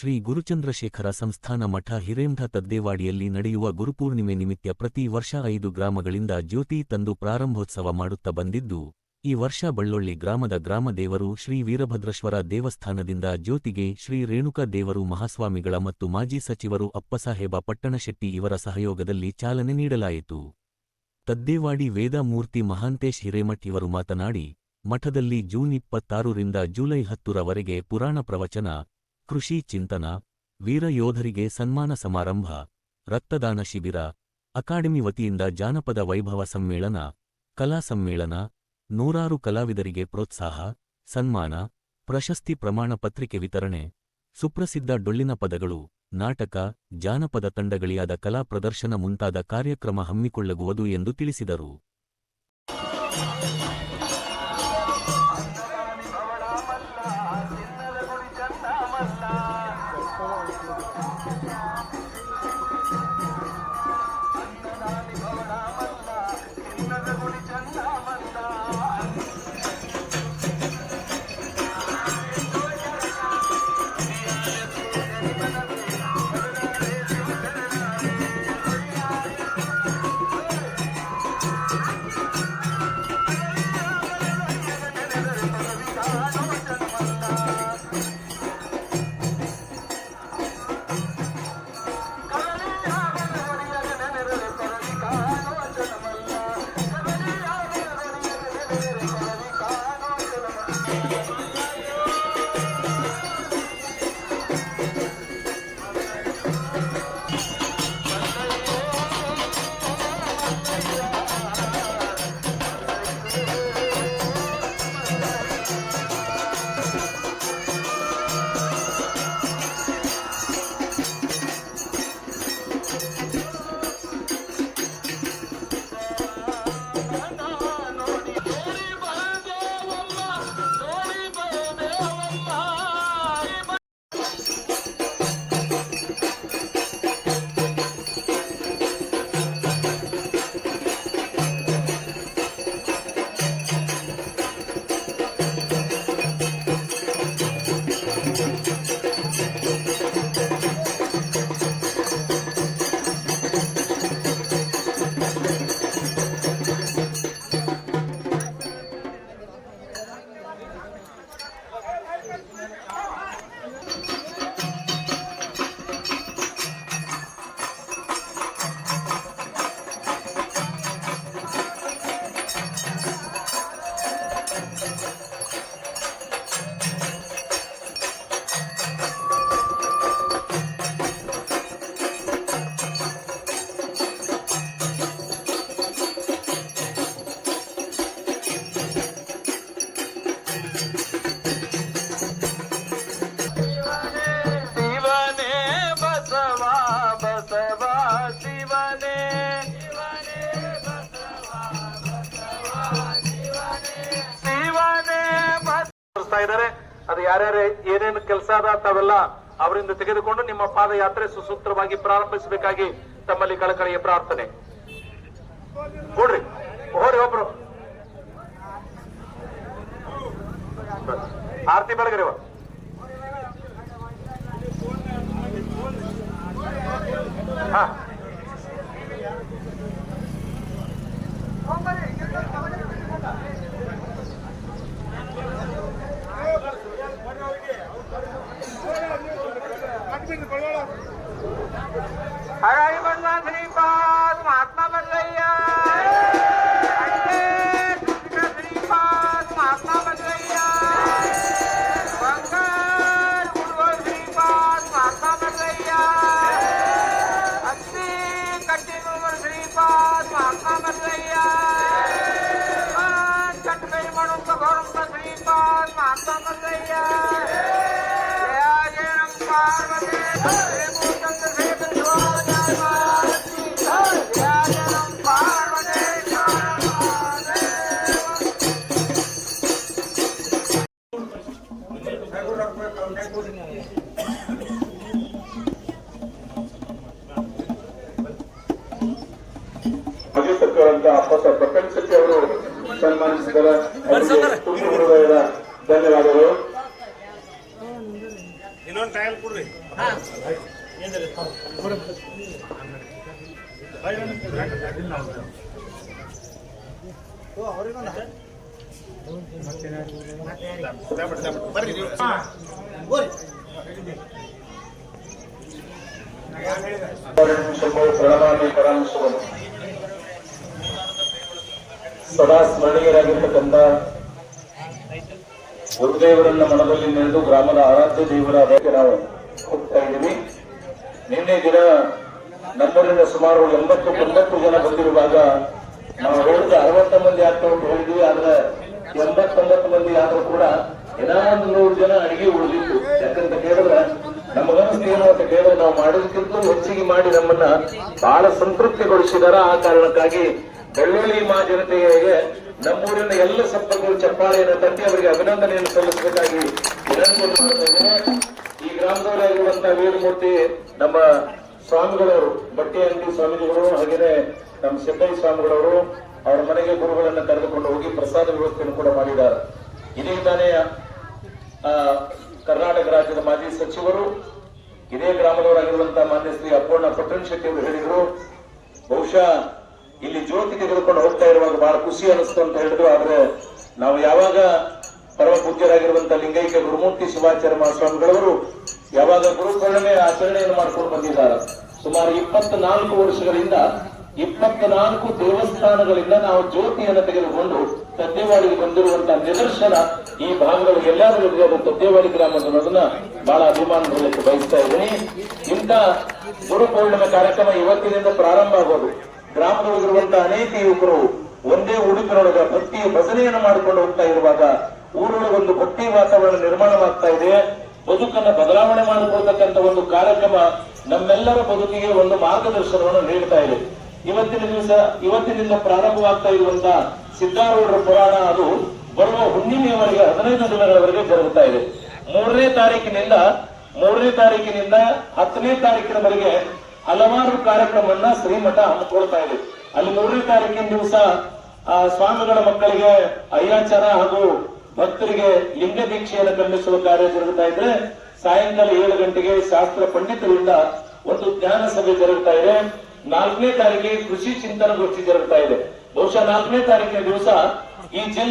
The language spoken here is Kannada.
ಶ್ರೀ ಗುರುಚಂದ್ರಶೇಖರ ಸಂಸ್ಥಾನ ಮಠ ಹಿರೇಂಧ ತದ್ದೇವಾಡಿಯಲ್ಲಿ ನಡೆಯುವ ಗುರುಪೂರ್ಣಿಮೆ ನಿಮಿತ್ತ ಪ್ರತಿ ವರ್ಷ ಐದು ಗ್ರಾಮಗಳಿಂದ ಜ್ಯೋತಿ ತಂದು ಪ್ರಾರಂಭೋತ್ಸವ ಮಾಡುತ್ತಾ ಬಂದಿದ್ದು, ಈ ವರ್ಷ ಬಳ್ಳೊಳ್ಳಿ ಗ್ರಾಮದ ಗ್ರಾಮದೇವರು ಶ್ರೀ ವೀರಭದ್ರೇಶ್ವರ ದೇವಸ್ಥಾನದಿಂದ ಜ್ಯೋತಿಗೆ ಶ್ರೀ ರೇಣುಕಾ ದೇವರು ಮಹಾಸ್ವಾಮಿಗಳ ಮತ್ತು ಮಾಜಿ ಸಚಿವರು ಅಪ್ಪಸಾಹೇಬ ಪಟ್ಟಣಶೆಟ್ಟಿ ಇವರ ಸಹಯೋಗದಲ್ಲಿ ಚಾಲನೆ ನೀಡಲಾಯಿತು. ತದ್ದೇವಾಡಿ ವೇದಮೂರ್ತಿ ಮಹಾಂತೇಶ್ ಹಿರೇಮಠ್ ಇವರು ಮಾತನಾಡಿ, ಮಠದಲ್ಲಿ ಜೂನ್ ಇಪ್ಪತ್ತಾರರಿಂದ ಜುಲೈ ಹತ್ತರವರೆಗೆ ಪುರಾಣ ಪ್ರವಚನ ಕೃಷಿ ಚಿಂತನ, ವೀರ ಯೋಧರಿಗೆ ಸನ್ಮಾನ ಸಮಾರಂಭ, ರಕ್ತದಾನ ಶಿಬಿರ, ಅಕಾಡೆಮಿ ವತಿಯಿಂದ ಜಾನಪದ ವೈಭವ ಸಮ್ಮೇಳನ, ಕಲಾ ಸಮ್ಮೇಳನ, ನೂರಾರು ಕಲಾವಿದರಿಗೆ ಪ್ರೋತ್ಸಾಹ, ಸನ್ಮಾನ, ಪ್ರಶಸ್ತಿ ಪ್ರಮಾಣ ಪತ್ರಿಕೆ ವಿತರಣೆ, ಸುಪ್ರಸಿದ್ಧ ಡೊಳ್ಳಿನ ಪದಗಳು, ನಾಟಕ, ಜಾನಪದ ತಂಡಗಳಿಯಾದ ಕಲಾ ಪ್ರದರ್ಶನ ಮುಂತಾದ ಕಾರ್ಯಕ್ರಮ ಹಮ್ಮಿಕೊಳ್ಳಗುವುದು ಎಂದು ತಿಳಿಸಿದರು. Yeah. ಇದ್ದಾರೆ. ಅದು ಯಾರ್ಯಾರು ಏನೇನು ಕೆಲಸ ಅದ ತಾವೆಲ್ಲ ಅವರಿಂದ ತೆಗೆದುಕೊಂಡು ನಿಮ್ಮ ಪಾದಯಾತ್ರೆ ಸುಸೂತ್ರವಾಗಿ ಪ್ರಾರಂಭಿಸಬೇಕಾಗಿ ತಮ್ಮಲ್ಲಿ ಕಳಕಳಿಯ ಪ್ರಾರ್ಥನೆ. ಕೊಡ್ರಿ. ಹೋರಿ ಒಬ್ರು. ಆರತಿ ಬೆಳಗ್ರಿ उम्र श्रीपाद महात्मा बदलैया चटकई म्हणून गौरव श्रीपाद महात्मा बदलैया जया ಸಚಿವರಂತ ಹೊಸ ಪ್ರಪಂಚಕ್ಕೆ ಅವರು ಸನ್ಮಾನಿಸಿದ್ದಾರೆ ಅವರಿಗೆ ತುಂಬ ಹೃದಯದ ಧನ್ಯವಾದಗಳು. ಇನ್ನೊಂದು ಕೊಡ್ರಿ. ಪ್ರಣಾಮಾಮಿ ಪರಾಮರ್ಶವನ್ನು ಸದಾ ಸ್ಮರಣೀಯರಾಗಿರ್ತಕ್ಕಂಥ ಗುರುದೇವರನ್ನ ಮನದಲ್ಲಿ ನೆನೆದು ಗ್ರಾಮದ ಆರಾಧ್ಯ ದೇವರ ಅದಕ್ಕೆ ನಾವು ಹೋಗ್ತಾ ಇದ್ದೀವಿ. ನಿನ್ನೆ ದಿನ ನಮ್ಮೂರಿನ ಸುಮಾರು ಎಂಬತ್ತು ಒಂಬತ್ತು ಜನ ಬಂದಿರುವಾಗ ನಾವು ಹೇಳಿದ ಅರವತ್ತ ಮಂದಿ ಆಗ್ತಾ ಉಂಟು ಹೇಳಿದ್ವಿ, ಆದ್ರೆ ಎಂಬತ್ತೊಂಬತ್ತು ಮಂದಿ ಆದ್ರೂ ಕೂಡ ಏನೋ ಒಂದು ನೂರು ಜನ ಅಡಿಗೆ ಉಳಿದಿತ್ತು. ಯಾಕಂತ ಕೇಳಿದ್ರೆ ಏನು ಅಂತ ಕೇಳಿದ್ರೆ ನಾವು ಮಾಡೋದಕ್ಕಿಂತ ಹೆಚ್ಚಿಗೆ ಮಾಡಿ ನಮ್ಮನ್ನ ಬಹಳ ಸಂತೃಪ್ತಿಗೊಳಿಸಿದಾರ. ಆ ಕಾರಣಕ್ಕಾಗಿ ಬೆಳ್ಳುಳ್ಳಿ ಮಾ ಜನತೆಗೆ ನಮ್ಮೂರಿನ ಎಲ್ಲ ಸಂಪರ್ಕಗಳು ಚಪ್ಪಾಳೆಯನ್ನು ತಟ್ಟಿ ಅವರಿಗೆ ಅಭಿನಂದನೆಯನ್ನು ಸಲ್ಲಿಸಬೇಕಾಗಿ ಈ ಗ್ರಾಮದವರಾಗಿರುವಂತಹ ವೀರಮೂರ್ತಿ, ನಮ್ಮ ಸ್ವಾಮಿಗಳವರು ಬಟ್ಟೆ ಅಂಗಡಿ ಸ್ವಾಮಿಗಳು ಹಾಗೆಯೇ ನಮ್ಮ ಸಿದ್ದಯ್ಯ ಸ್ವಾಮಿಗಳವರು, ಅವರ ಮನೆಗೆ ಗುರುಗಳನ್ನು ಕರೆದುಕೊಂಡು ಹೋಗಿ ಪ್ರಸಾದ ವ್ಯವಸ್ಥೆಯನ್ನು ಕೂಡ ಮಾಡಿದ್ದಾರೆ. ಇದೇ ತಾನೇ ಕರ್ನಾಟಕ ರಾಜ್ಯದ ಮಾಜಿ ಸಚಿವರು, ಇದೇ ಗ್ರಾಮದವರಾಗಿರುವಂತಹ ಮಾನ್ಯ ಶ್ರೀ ಅಪ್ಪಣ್ಣ ಪಟ್ಟಣ ಶೆಟ್ಟಿ ಅವರು ಹೇಳಿದರು, ಬಹುಶಃ ಇಲ್ಲಿ ಜ್ಯೋತಿ ತೆಗೆದುಕೊಂಡು ಹೋಗ್ತಾ ಇರುವಾಗ ಬಹಳ ಖುಷಿ ಅನಿಸ್ತು ಅಂತ ಹೇಳಿದ್ರು. ಆದ್ರೆ ನಾವು ಯಾವಾಗ ಪರಮ ಪೂಜ್ಯರಾಗಿರುವಂತಹ ಲಿಂಗೈಕ್ಯ ಗುರುಮೂರ್ತಿ ಶಿವಾಚಾರ್ಯ ಮಹಾಸ್ವಾಮಿಗಳವರು ಯಾವಾಗ ಗುರುಪೂರ್ಣಿಮೆ ಆಚರಣೆಯನ್ನು ಮಾಡ್ಕೊಂಡು ಬಂದಿದ್ದಾರೆ. ಸುಮಾರು ಇಪ್ಪತ್ನಾಲ್ಕು ವರ್ಷಗಳಿಂದ ಇಪ್ಪತ್ನಾಲ್ಕು ದೇವಸ್ಥಾನಗಳಿಂದ ನಾವು ಜ್ಯೋತಿಯನ್ನು ತೆಗೆದುಕೊಂಡು ತದ್ದೇವಾಡಿಗೆ ಬಂದಿರುವಂತಹ ನಿದರ್ಶನ ಈ ಭಾಗಗಳು ಎಲ್ಲರೂ ತದ್ದೇವಾಡಿ ಗ್ರಾಮ ಅನ್ನೋದನ್ನ ಬಹಳ ಅಭಿಮಾನ ಬಯಸ್ತಾ ಇದ್ದೀನಿ. ಇಂಥ ಗುರು ಪೂರ್ಣಿಮೆ ಕಾರ್ಯಕ್ರಮ ಇವತ್ತಿನಿಂದ ಪ್ರಾರಂಭ ಆಗೋದು. ಗ್ರಾಮದೊಳಗಿರುವಂತಹ ಅನೇಕ ಯುವಕರು ಒಂದೇ ಉಡುಪಿನೊಳಗ ಭಕ್ತಿಯ ಭಜನೆಯನ್ನು ಮಾಡಿಕೊಂಡು ಹೋಗ್ತಾ ಇರುವಾಗ ಊರೊಳಗೆ ಒಂದು ಭಕ್ತಿ ವಾತಾವರಣ ನಿರ್ಮಾಣವಾಗ್ತಾ ಇದೆ. ಬದುಕನ್ನು ಬದಲಾವಣೆ ಮಾಡಿಕೊಳ್ತಕ್ಕಂಥ ಒಂದು ಕಾರ್ಯಕ್ರಮ ನಮ್ಮೆಲ್ಲರ ಬದುಕಿಗೆ ಒಂದು ಮಾರ್ಗದರ್ಶನವನ್ನು ನೀಡ್ತಾ ಇದೆ. ಇವತ್ತಿನ ದಿವಸ, ಇವತ್ತಿನಿಂದ ಪ್ರಾರಂಭವಾಗ್ತಾ ಇರುವಂತಹ ಸಿದ್ದಾರೂಢರ ಪುರಾಣ ಅದು ಬರುವ ಹುಣ್ಣಿಮೆಯವರೆಗೆ ಹದಿನೈದು ದಿನಗಳವರೆಗೆ ಜರುಗುತ್ತಾ ಇದೆ. ಮೂರನೇ ತಾರೀಕಿನಿಂದ ಮೂರನೇ ತಾರೀಕಿನಿಂದ ಹತ್ತನೇ ತಾರೀಕಿನವರೆಗೆ ಹಲವಾರು ಕಾರ್ಯಕ್ರಮವನ್ನ ಶ್ರೀಮಠ ಹಮ್ಮಿಕೊಳ್ತಾ ಇದೆ. ಅಲ್ಲಿ ಮೂರನೇ ತಾರೀಕಿನ ದಿವಸ, ಆ, ಸ್ವಾಮಿಗಳ ಮಕ್ಕಳಿಗೆ ಅಯ್ಯಾಚಾರ ಹಾಗೂ ಭಕ್ತರಿಗೆ ಲಿಂಗ ದೀಕ್ಷೆಯನ್ನು ಖಂಡಿಸುವ ಕಾರ್ಯ ಜರುಗುತ್ತಾ ಇದ್ರೆ, ಸಾಯಂಕಾಲ ಏಳು ಗಂಟೆಗೆ ಶಾಸ್ತ್ರ ಪಂಡಿತರಿಂದ ಒಂದು ಜ್ಞಾನ ಸಭೆ ಜರುಗುತ್ತಾ ಇದೆ. ನಾಲ್ಕನೇ ತಾರೀಕಿಗೆ ಕೃಷಿ ಚಿಂತನ ಗೋಷ್ಠಿ ಜರುಗುತ್ತಾ ಇದೆ. ಬಹುಶಃ ನಾಲ್ಕನೇ ತಾರೀಕಿನ ದಿವಸ ಈ ಜಿಲ್ಲೆ